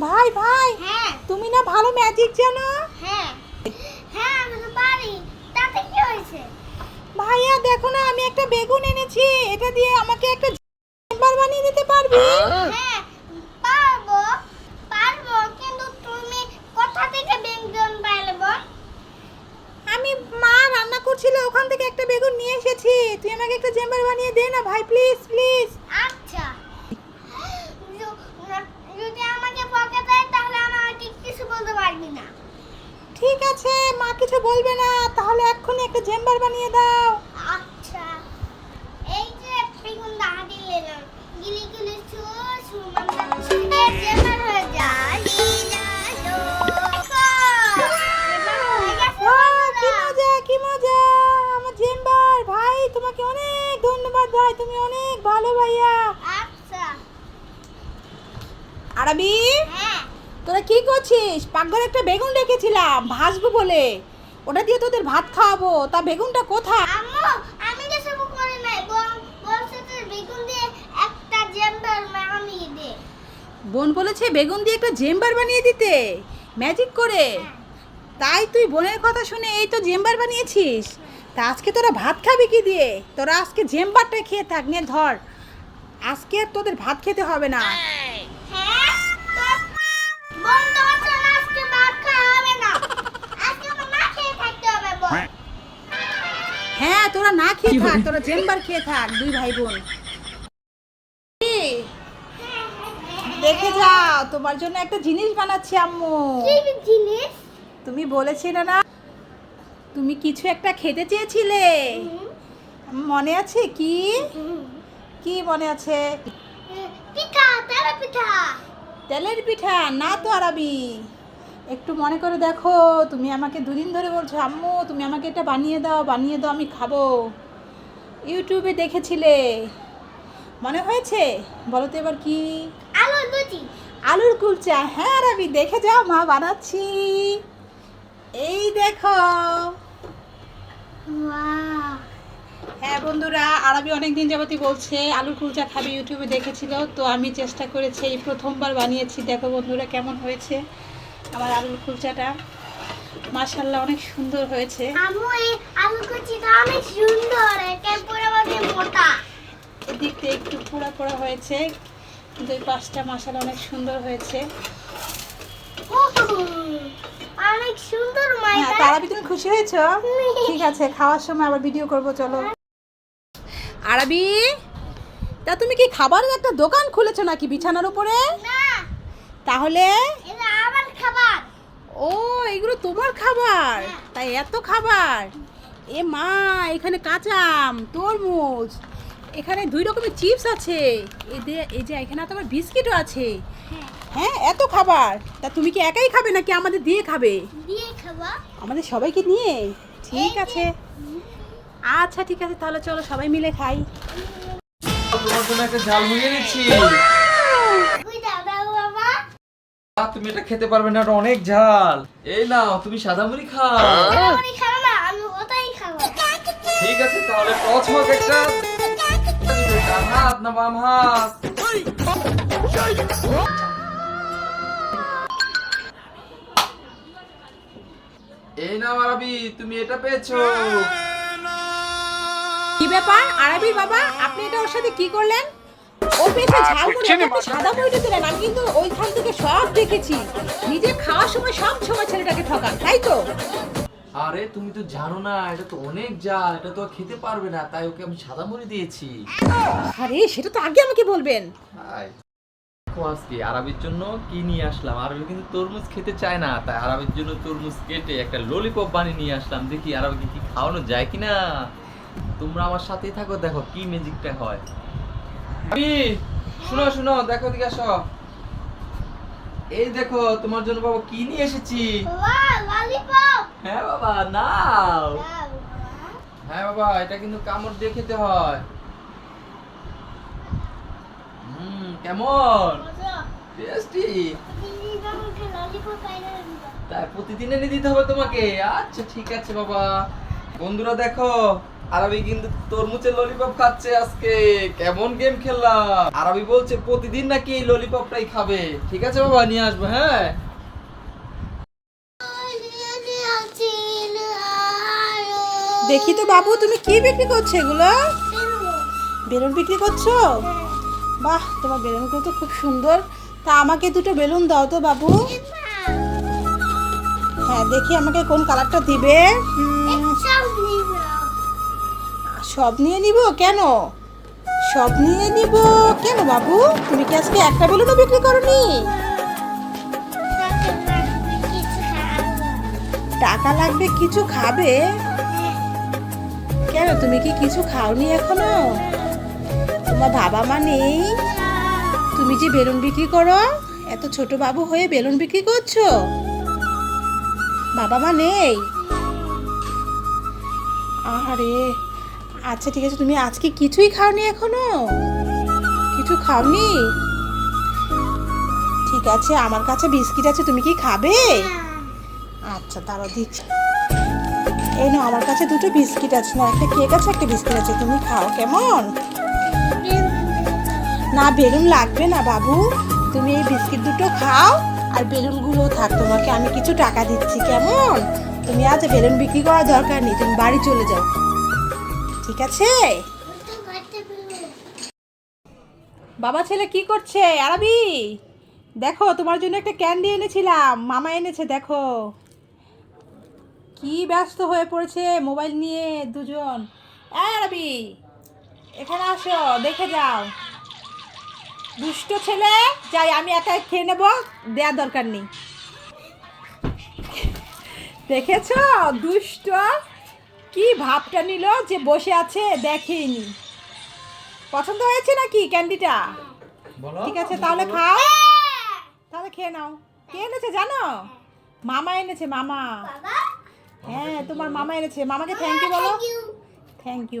ভাই ভাই হ্যাঁ। তুমি না ভালো ম্যাজিক জানো? হ্যাঁ। হ্যাঁ আমি তো পারি। তাতে কি হয়েছে? ভাইয়া দেখো না আমি একটা বেগুন এনেছি। এটা দিয়ে আমাকে একটা চেম্বার বানিয়ে দিতে পারবি হ্যাঁ পারব পারব কিন্তু তুমি কোথা থেকে ব্যঞ্জন পাইলে আমি মা রান্না করছিল ওখান থেকে একটা বেগুন নিয়ে এসেছি তুই আমাকে একটা চেম্বার বানিয়ে দে না ভাই প্লিজ প্লিজ আচ্ছা যো- যদি আমাকে বকে দেয় তাহলে আমাকে কিছু বলতে পারবি না ঠিক আছে মা কিছু বলবে না তাহলে একটা চেম্বার বানিয়ে দাও। আচ্ছা। এই যে বেগুন দাঁড়ি নিলাম গিলি গিলি চু চু জেমার হয়ে যায়। চেম্বার তুমি অনেক ভালো ভাইয়া। আচ্ছা। আরবি হ্যাঁ। তোরা কি করছিস? পাকঘরে একটা বেগুন রেখেছিলাম ভাজবো বলে। ওটা দিয়ে তোদের ভাত খাওয়াবো। তা বেগুনটা কোথায়? আম্মু আমি কিছু করে নাই বল বলছে বেগুন দিয়ে একটা জেম্বার মামি দে। বোন বলেছে বেগুন দিয়ে একটা জেম্বার বানিয়ে দিতে। ম্যাজিক করে। তাই তুই বোনের কথা শুনে এই তো জেম্বার বানিয়েছিস। তা আজকে তোরা ভাত খাবি কি দিয়ে? তোরা আজকে জেম্বারটা খেয়ে থাক নে ধর। আজকে আর তোদের ভাত খেতে হবে না। হ্যাঁ তোর বন্ধ হচ্ছে না আজকে ভাত খাওয়া হবে না আজকে আমার না খেয়ে থাকতে হবে বল হ্যাঁ তোরা না খেয়ে থাক তোরা জেম্বার খেয়ে থাক দুই ভাই বোন দেখে যাও তোমার জন্য একটা জিনিস বানাচ্ছি আম্মু। জিনিস? তুমি বলেছিলে না? তুমি কিছু একটা খেতে চেয়েছিলে? মনে আছে? কি? কি মনে আছে? পিঠা তেলে পিঠা। তেলের পিঠা না তো আরবি। একটু মনে করে দেখো তুমি আমাকে দুদিন ধরে বলছো আম্মু তুমি আমাকে এটা বানিয়ে দাও বানিয়ে দাও আমি খাব। ইউটিউবে দেখেছিলে। মনে হয়েছে? বলো তো এবার কি? আলু লুচি আলুর কুলচা। হ্যাঁ আরবি দেখে যাও মা বানাচ্ছি। এই দেখো। হ্যাঁ বন্ধুরা আরবি অনেক দিন যাবতই বলছে আলুর কুলচা খাবে ইউটিউবে দেখেছিল। তো আমি চেষ্টা করেছি এই প্রথমবার বানিয়েছি। দেখো বন্ধুরা কেমন হয়েছে? আমার আলুর কুলচাটা। মাশাল্লাহ অনেক সুন্দর হয়েছে। আম্মু এই আলু কুচিটা অনেক সুন্দর একে পুরো মোটা। এদিক দিয়ে একটু পোড়া পোড়া হয়েছে কিন্তু এই পাশটা মাশাল্লাহ অনেক সুন্দর হয়েছে। অনেক সুন্দর হ্যাঁ মাইটা। তুমি খুশি হয়েছো? ঠিক আছে খাওয়ার সময় আবার ভিডিও করব চলো। আরবি তা তুমি কি খাবারের একটা দোকান খুলেছো নাকি বিছানার উপরে? না। তাহলে? খাবার? ও এগুলো তোমার খাবার? হ্যাঁ। তাই এত খাবার? এ মা এখানে কাঁচা আম তরমুজ এখানে দুই রকমের চিপস আছে। এই যে এই যে এখানে তোমার বিস্কিটও আছে। হ্যাঁ। এত খাবার? তা তুমি কি একাই খাবে নাকি আমাদের দিয়ে খাবে? দিয়ে খাবা। আমাদের সবাইকে নিয়ে? ঠিক আছে। আচ্ছা ঠিক আছে তাহলে চলো সবাই মিলে খাই। তোমার জন্য একটা ঝাল মুড়ি এনেছি ওই দাও দাও বাবা আহ, তুমি এটা খেতে পারবে না এটা অনেক ঝাল। এই নাও তুমি সাদা মুড়ি খাও। আমি খাব না আমি ওটাই খাব। ঠিক আছে তাহলে টচ হোক একটা। ডান হাত না বাম হাত। এই নাও আরবি তুমি এটা পেয়েছ। কি ব্যাপার? আরবির বাবা আপনি এটা ওর সাথে কি করলেন? ও ঝাল করে আপনি সাদা মুড়িটা দিলেন আমি কিন্তু ওইখান থেকে সব দেখেছি। নিজে খাওয়ার সময় সব সময় ছেলেটাকে ঠকান তাই তো? আরে তুমি তো জানো না এটা তো অনেক এটা তো খেতে পারবে না তাই ওকে আমি সাদা মুড়ি দিয়েছি। আরে সেটা তো আগে আমাকে বলবেন। হাই। আজকে আরবির জন্য কি নিয়ে আসলাম? আরবি কিন্তু তরমুজ খেতে চায় না তাই আরবির জন্য তরমুজ কেটে একটা ললিপপ বানিয়ে নিয়ে আসলাম। দেখি আরবিকে কি খাওয়ানো যায় কিনা? তোমরা আমার সাথেই থাকো দেখো কি ম্যাজিকটা হয়। শুনো শুনো দেখো দিকে আসো। এই দেখো তোমার জন্য বাবা কি নিয়ে এসেছি? হ্যাঁ বাবা নাও। হ্যাঁ বাবা এটা কিন্তু কামড় দিয়ে খেতে হয়। হুম কেমন? টেস্টি তাই প্রতিদিন এনে দিতে হবে তোমাকে। আচ্ছা ঠিক আছে বাবা। বন্ধুরা দেখো আরবি কিন্তু তরমুজের ললিপপ খাচ্ছে আজকে। কেমন গেম খেললাম? আরবি বলছে, প্রতিদিন নাকি এই ললিপপটাই খাবে। ঠিক আছে বাবা, নিয়ে আসব হ্যাঁ? দেখি তো বাবু, তুমি কি বিক্রি করছ এগুলো? বেলুন বিক্রি করছ? বাহ, তোমার বেলুনগুলো তো খুব সুন্দর। তা আমাকে দুটো বেলুন দাও তো বাবু। হ্যাঁ দেখি আমাকে কোন কালারটা দিবে। সব নিয়ে নিব? কেন? সব নিয়ে নিব কেন বাবু? তুমি কি আজকে একটা বেলুনও বিক্রি করনি? টাকা লাগবে, কিছু খাবে? কেন তুমি কি কিছু খাওনি এখনও? তোমার বাবা মা নেই? তুমি যে বেলুন বিক্রি করো? এত ছোট বাবু হয়ে বেলুন বিক্রি করছ? বাবা মা নেই? আরে আচ্ছা ঠিক আছে তুমি আজকে কিছুই খাওনি এখনও? কিছু খাওনি? ঠিক আছে আমার কাছে বিস্কিট আছে তুমি কি খাবে? আচ্ছা তারও দিচ্ছি। এই নাও আমার কাছে দুটো বিস্কিট আছে। না একটা কেক আছে একটা বিস্কিট আছে। তুমি খাও কেমন? না বেলুন লাগবে না বাবু। তুমি এই বিস্কিট দুটো খাও আর বেলুনগুলো থাক তোমাকে আমি কিছু টাকা দিচ্ছি কেমন? তুমি আজ বেলুন বিক্রি করার দরকার নেই তুমি বাড়ি চলে যাও। ঠিক আছে? বাবা ছেলে কি করছে? আরবি, দেখো, তোমার জন্য একটা ক্যান্ডি এনেছিলাম। মামা এনেছে, দেখো। কি ব্যস্ত হয়ে পড়েছে মোবাইল নিয়ে দুজন। আরবি, এখানে আসো, দেখে যাও। দুষ্ট ছেলে, যাই, আমি একা খেয়ে নেব দেওয়ার দরকার নেই। দেখেছ? দুষ্ট। কি ভাবটা নিল যে বসে আছে দেখেইনি? পছন্দ হয়েছে নাকি ক্যান্ডিটা? ঠিক আছে তাহলে খাও। তাহলে খেয়ে নাও। কে এনেছে জানো? মামা এনেছে মামা। হ্যাঁ তোমার মামা এনেছে। মামাকে থ্যাংক ইউ বলো। Thank you